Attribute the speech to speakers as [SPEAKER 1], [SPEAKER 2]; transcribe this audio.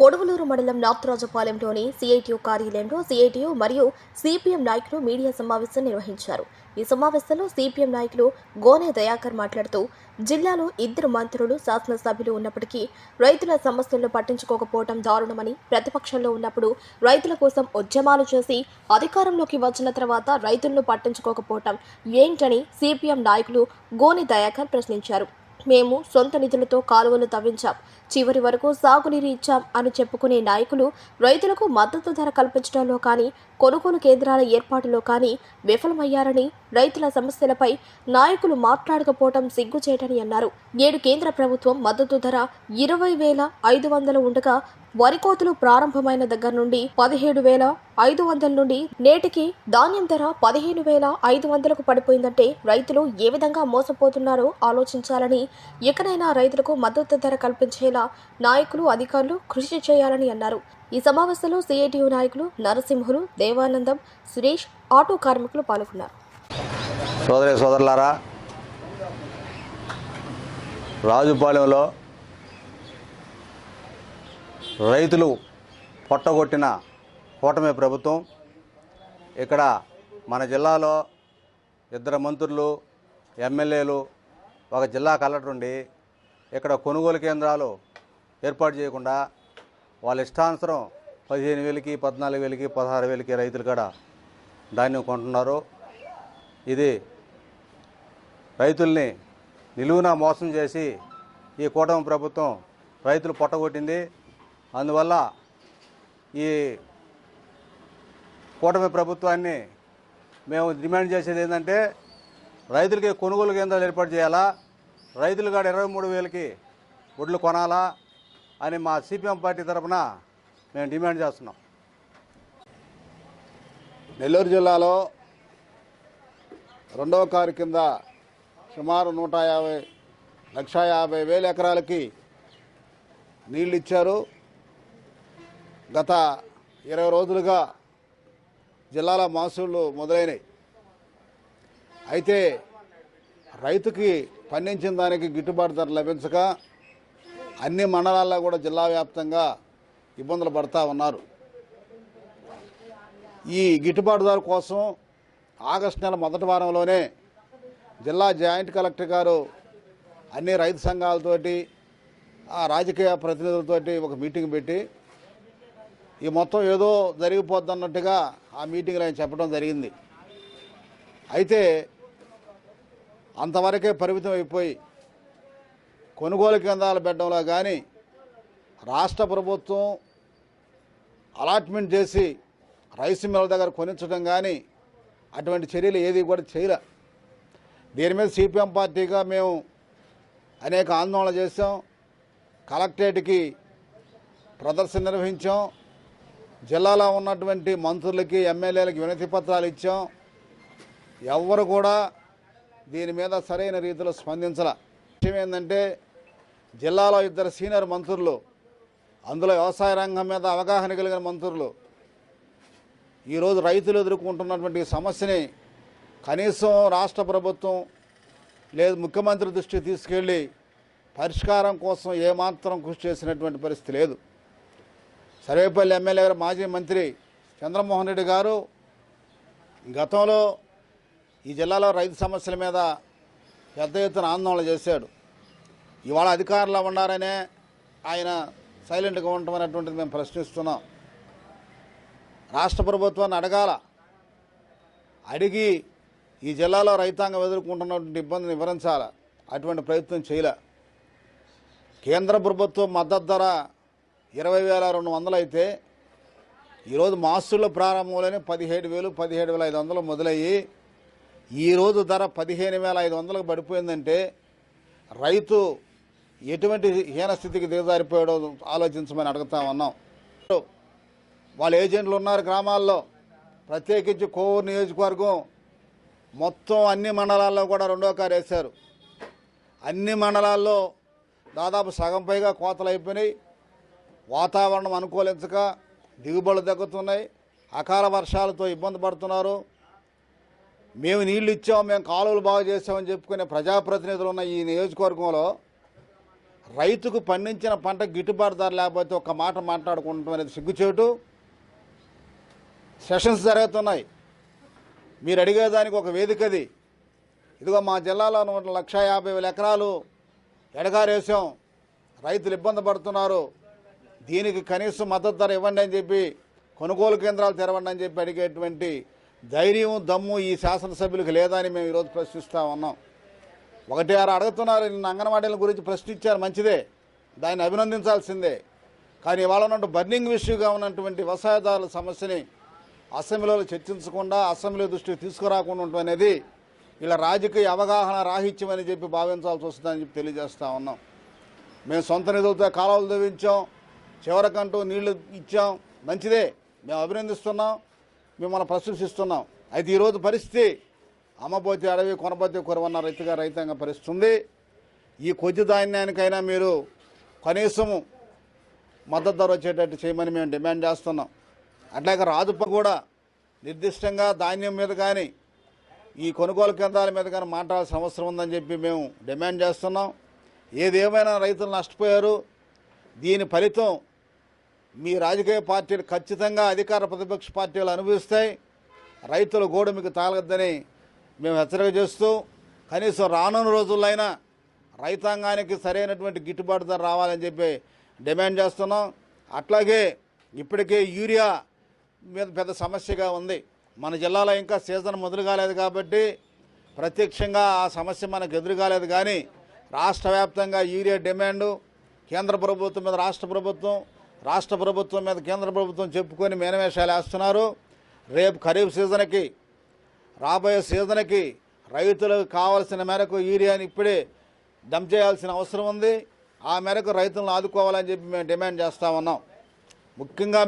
[SPEAKER 1] కొడవలూరు మండలం నార్తరాజపాలెంలోని సిఐటియు కార్యాలయంలో సిఐటియు మరియు సిపిఎం నాయకులు మీడియా సమావేశం నిర్వహించారు. ఈ సమావేశంలో సిపిఎం నాయకులు గోనె దయాకర్ మాట్లాడుతూ జిల్లాలో ఇద్దరు మంత్రులు శాసనసభ్యులు ఉన్నప్పటికీ రైతుల సమస్యలను పట్టించుకోకపోవడం దారుణమని ప్రతిపక్షంలో ఉన్నప్పుడు రైతుల కోసం ఉద్యమాలు చేసి అధికారంలోకి వచ్చిన తర్వాత రైతులను పట్టించుకోకపోవటం ఏంటని సిపిఎం నాయకులు గోనె దయాకర్ ప్రశ్నించారు. మేము సొంత నిధులతో కాలువలు తవ్వించాం. చివరి వరకు సాగునీరు ఇచ్చాం అని చెప్పుకునే నాయకులు రైతులకు మద్దతు ధర కల్పించడంలో కానీ కొనుగోలు కేంద్రాల ఏర్పాటులో కానీ విఫలమయ్యారని రైతుల సమస్యలపై నాయకులు మాట్లాడకపోవడం సిగ్గుచేటని అన్నారు. నేడు కేంద్ర ప్రభుత్వం మద్దతు ధర ఇరవై వేల ఐదు వందలు ఉండగా వరి కోతలు ప్రారంభమైన దగ్గర నుండి పదిహేడు వేల ఐదు వందల నుండి నేటికి ధాన్యం ధర పదిహేను వేల ఐదు వందలకు పడిపోయిందంటే రైతులు ఏ విధంగా మోసపోతున్నారో ఆలోచించాలని ఇకనైనా రైతులకు మద్దతు ధర కల్పించేలా నాయకులు అధికారులు కృషి చేయాలని అన్నారు. ఈ సమావేశంలో సిఐటియు నాయకులు నరసింహులు దేవానందం సురేష్ ఆటో కార్మికులు పాల్గొన్నారు.
[SPEAKER 2] సోదరి సోదరులారా రాజుపాలెంలో రైతులు పొట్టగొట్టిన కూటమి ప్రభుత్వం ఇక్కడ మన జిల్లాలో ఇద్దరు మంత్రులు ఎమ్మెల్యేలు ఒక జిల్లా కలెక్టర్ ఉండి ఇక్కడ కొనుగోలు కేంద్రాలు ఏర్పాటు చేయకుండా వాళ్ళ ఇష్టానుసరం పదిహేను వేలకి పద్నాలుగు వేలకి పదహారు వేలకి రైతులు కాడ ధాన్యం కొంటున్నారు. ఇది రైతుల్ని నిలువున మోసం చేసి ఈ కూటమి ప్రభుత్వం రైతులు పొట్టగొట్టింది. అందువల్ల ఈ కూటమి ప్రభుత్వాన్ని మేము డిమాండ్ చేసేది ఏంటంటే రైతులకి కొనుగోలు కేంద్రాలు ఏర్పాటు చేయాలా? రైతులు కాడ ఇరవై మూడు వేలకి ఒడ్లు కొనాలా? అని మా సిపిఎం పార్టీ తరఫున మేము డిమాండ్ చేస్తున్నాం.
[SPEAKER 3] నెల్లూరు జిల్లాలో రెండవ కారు కింద సుమారు నూట యాభై లక్ష యాభై వేల ఎకరాలకి నీళ్ళు ఇచ్చారు. గత ఇరవై రోజులుగా జిల్లాలో మాసూళ్ళు మొదలైనవి అయితే రైతుకి పండించిన దానికి గిట్టుబాటు ధర లభించక అన్ని మండలాల్లో కూడా జిల్లా వ్యాప్తంగా ఇబ్బందులు పడతా ఉన్నారు. ఈ గిట్టుబాటు ధర కోసం ఆగస్టు నెల మొదటి వారంలోనే జిల్లా జాయింట్ కలెక్టర్ గారు అన్ని రైతు సంఘాలతోటి ఆ రాజకీయ ప్రతినిధులతోటి ఒక మీటింగ్ పెట్టి ఈ మొత్తం ఏదో జరిగిపోద్ది అన్నట్టుగా ఆ మీటింగ్లో ఆయన చెప్పడం జరిగింది. అయితే అంతవరకే పరిమితం అయిపోయి కొనుగోలు కేంద్రాలు పెట్టడంలో కానీ రాష్ట్ర ప్రభుత్వం అలాట్మెంట్ చేసి రైస్ మిల్ల దగ్గర కొనించడం కానీ అటువంటి చర్యలు ఏది కూడా చేయలే. దీని మీద సిపిఎం పార్టీగా మేము అనేక ఆందోళన చేసాం కలెక్టరేట్కి ప్రదర్శన నిర్వహించాం. జిల్లాలో ఉన్నటువంటి మంత్రులకి ఎమ్మెల్యేలకి వినతి పత్రాలు ఇచ్చాం. ఎవ్వరు కూడా దీని మీద సరైన రీతిలో స్పందించాల. విషయం ఏంటంటే జిల్లాలో ఇద్దరు సీనియర్ మంత్రులు అందులో వ్యవసాయ రంగం మీద అవగాహన కలిగిన మంత్రులు. ఈరోజు రైతులు ఎదుర్కొంటున్నటువంటి సమస్యని కనీసం రాష్ట్ర ప్రభుత్వం లేదు ముఖ్యమంత్రి దృష్టికి తీసుకెళ్ళి పరిష్కారం కోసం ఏమాత్రం కృషి చేసినటువంటి పరిస్థితి లేదు. సర్వేపల్లి ఎమ్మెల్యే గారు మాజీ మంత్రి చంద్రమోహన్ రెడ్డి గారు గతంలో ఈ జిల్లాలో రైతు సమస్యల మీద పెద్ద ఎత్తున ఆందోళన చేశాడు. ఇవాళ అధికారంలో ఉన్నారనే ఆయన సైలెంట్గా ఉండటం అనేటువంటిది మేము ప్రశ్నిస్తున్నాం. రాష్ట్ర ప్రభుత్వాన్ని అడగాల. అడిగి ఈ జిల్లాలో రైతాంగం ఎదుర్కొంటున్నటువంటి ఇబ్బందిని వివరించాల. అటువంటి ప్రయత్నం చేయలే. కేంద్ర ప్రభుత్వం మద్దతు ధర ఇరవై వేల రెండు వందలు అయితే ఈరోజు మాసుల ప్రారంభంలోనే పదిహేడు వేలు పదిహేడు వేల ఐదు వందలు మొదలయ్యి ఈరోజు ధర పదిహేను వేల ఐదు వందలకు పడిపోయిందంటే రైతు ఎటువంటి హీనస్థితికి దిగజారిపోయాడో ఆలోచించమని అడుగుతా ఉన్నాం. వాళ్ళ ఏజెంట్లు ఉన్నారు గ్రామాల్లో. ప్రత్యేకించి కోవూరు నియోజకవర్గం మొత్తం అన్ని మండలాల్లో కూడా రెండో కారు వేశారు. అన్ని మండలాల్లో దాదాపు సగం పైగా కోతలు అయిపోయినాయి. వాతావరణం అనుకూలించక దిగుబడులు తగ్గుతున్నాయి. అకాల వర్షాలతో ఇబ్బంది పడుతున్నారు. మేము నీళ్ళు ఇచ్చాం మేము కాలువలు బాగు చేసామని చెప్పుకునే ప్రజాప్రతినిధులు ఉన్న ఈ నియోజకవర్గంలో రైతుకు పండించిన పంట గిట్టుబాటు ధర లేకపోతే ఒక మాట మాట్లాడుకుంటాం అనేది సిగ్గుచేటు. సెషన్స్ జరుగుతున్నాయి. మీరు అడిగేదానికి ఒక వేదికది ఇదిగో మా జిల్లాలో నూట లక్ష యాభై వేల ఎకరాలు ఎడగారేసాం. రైతులు ఇబ్బంది పడుతున్నారు. దీనికి కనీసం మద్దతు ధర ఇవ్వండి అని చెప్పి కొనుగోలు కేంద్రాలు తెరవండి అని చెప్పి అడిగేటువంటి ధైర్యం దమ్ము ఈ శాసనసభ్యులకు లేదని మేము ఈరోజు ప్రశ్నిస్తూ ఉన్నాం. ఒకటి ఆరు అడుగుతున్నారు నిన్న అంగన్వాడీల గురించి ప్రశ్నించారు మంచిదే. దాన్ని అభినందించాల్సిందే. కానీ ఇవాళ ఉన్నట్టు బర్నింగ్ ఇష్యూగా ఉన్నటువంటి వ్యవసాయదారుల సమస్యని అసెంబ్లీలో చర్చించకుండా అసెంబ్లీ దృష్టికి తీసుకురాకుండా ఉండటం అనేది ఇలా రాజకీయ అవగాహన రాహిత్యం అని చెప్పి భావించాల్సి వస్తుందని చెప్పి తెలియజేస్తా ఉన్నాం. మేము సొంత నిధులతో కాలువలు తవ్వించాం చివరికంటూ నీళ్ళు ఇచ్చాం. మంచిదే. మేము అభినందిస్తున్నాం. మిమ్మల్ని ప్రశంసిస్తున్నాం. అయితే ఈరోజు పరిస్థితి అమ్మబోతి అడవి కొనపోతే కొరవన్న రైతుగా రైతాంగ పరిస్తుంది ఈ కొద్ది ధాన్యానికైనా మీరు కనీసము మద్దతు ధర వచ్చేటట్టు చేయమని మేము డిమాండ్ చేస్తున్నాం. అట్లాగే రాజుప కూడా నిర్దిష్టంగా ధాన్యం మీద కానీ ఈ కొనుగోలు కేంద్రాల మీద కానీ మాట్లాడాల్సిన అవసరం ఉందని చెప్పి మేము డిమాండ్ చేస్తున్నాం. ఏదేమైనా రైతులు నష్టపోయారు దీని ఫలితం మీ రాజకీయ పార్టీలు ఖచ్చితంగా అధికార ప్రతిపక్ష పార్టీలు అనుభవిస్తాయి. రైతుల గోడు మీకు తాగద్దని మేము హెచ్చరిక చేస్తూ కనీసం రానున్న రోజుల్లో రైతాంగానికి సరైనటువంటి గిట్టుబాటు ధర రావాలని చెప్పి డిమాండ్ చేస్తున్నాం. అట్లాగే ఇప్పటికే యూరియా మీద పెద్ద సమస్యగా ఉంది. మన జిల్లాలో ఇంకా సీజన్ మొదలు కాలేదు కాబట్టి ప్రత్యక్షంగా ఆ సమస్య మనకు ఎదురు కాలేదు కానీ రాష్ట్ర వ్యాప్తంగా యూరియా డిమాండు కేంద్ర ప్రభుత్వం మీద రాష్ట్ర ప్రభుత్వం రాష్ట్ర ప్రభుత్వం మీద కేంద్ర ప్రభుత్వం చెప్పుకొని మేనవేషాలు వేస్తున్నారు. రేపు ఖరీఫ్ సీజన్కి రాబోయే సీజన్కి రైతులకు కావాల్సిన మేరకు యూరియాని ఇప్పుడే డంప్ చేయాల్సిన అవసరం ఉంది. ఆ మేరకు రైతులను ఆదుకోవాలని చెప్పి మేము డిమాండ్ చేస్తా ఉన్నాం. ముఖ్యంగా